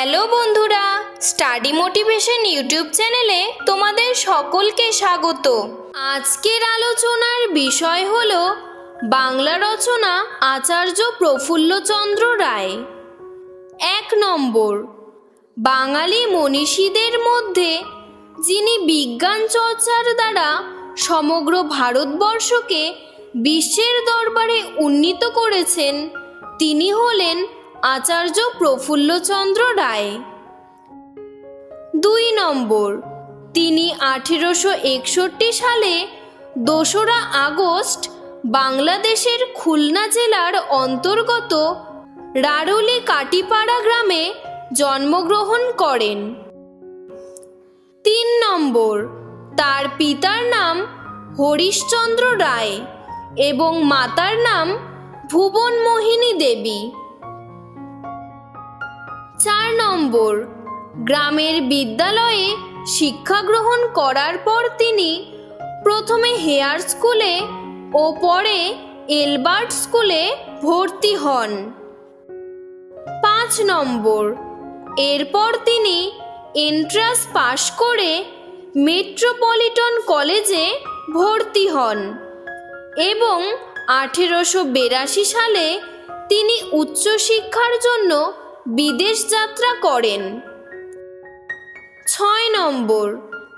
Hello বন্ধুরা, study motivation YouTube চ্যানেলে তোমাদের সকলকে স্বাগত। আজকের আলোচনার বিষয় হল বাংলা রচনা আচার্য প্রফুল্লচন্দ্র রায়। এক নম্বর, বাঙালি মনীষীদের মধ্যে যিনি বিজ্ঞান চর্চার দ্বারা সমগ্র ভারতবর্ষকে বিশ্বের দরবারে উন্নীত করেছেন, তিনি হলেন আচার্য প্রফুল্লচন্দ্র রায়। দুই নম্বর, তিনি আঠেরোশো একষট্টি সালে দোসরা আগস্ট বাংলাদেশের খুলনা জেলার অন্তর্গত রারুলি কাটিপাড়া গ্রামে জন্মগ্রহণ করেন। তিন নম্বর, তার পিতার নাম হরিশচন্দ্র রায় এবং মাতার নাম ভুবন মোহিনী দেবী। চার নম্বর। গ্রামের বিদ্যালয়ে শিক্ষা গ্রহণ করার পর তিনি প্রথমে হেয়ার স্কুলে ও পরে এলবার্ট স্কুলে ভর্তি হন। পাঁচ নম্বর। এরপর তিনি এন্ট্রান্স পাশ করে মেট্রোপলিটন কলেজে ভর্তি হন এবং আঠেরোশো বিরাশি সালে তিনি উচ্চশিক্ষার জন্য বিদেশ যাত্রা করেন। ছয় নম্বর,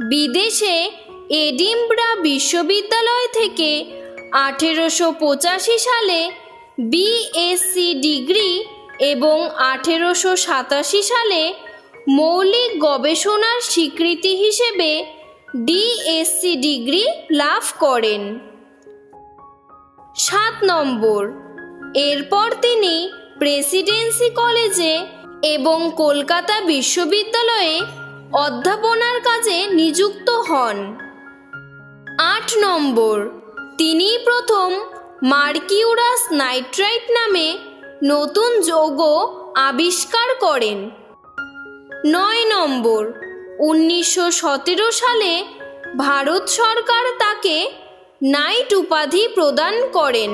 বিদেশে এডিমব্রা বিশ্ববিদ্যালয় থেকে আঠেরোশো পঁচাশি সালে বিএসসি ডিগ্রি এবং আঠেরোশো সাতাশি সালে মৌলিক গবেষণার স্বীকৃতি হিসেবে ডিএসসি ডিগ্রি লাভ করেন। সাত নম্বর, এরপর তিনি প্রেসিডেন্সি কলেজে এবং কলকাতা বিশ্ববিদ্যালয়ে অধ্যাপনার কাজে নিযুক্ত হন। আট নম্বর, তিনি প্রথম মার্কিউরাস নাইট্রাইট নামে নতুন যৌগ আবিষ্কার করেন। নয় নম্বর, উনিশশো সতেরো সালে ভারত সরকার তাকে নাইট উপাধি প্রদান করেন।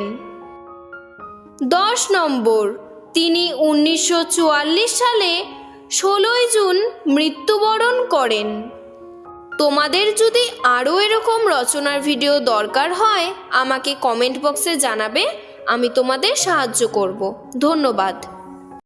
দশ নম্বর তিনি উনিশশো চুয়াল্লিশ সালে ষোলোই জুন মৃত্যুবরণ করেন। তোমাদের যদি আরও এরকম রচনার ভিডিও দরকার হয়, আমাকে কমেন্ট বক্সে জানাবে, আমি তোমাদের সাহায্য করব। ধন্যবাদ।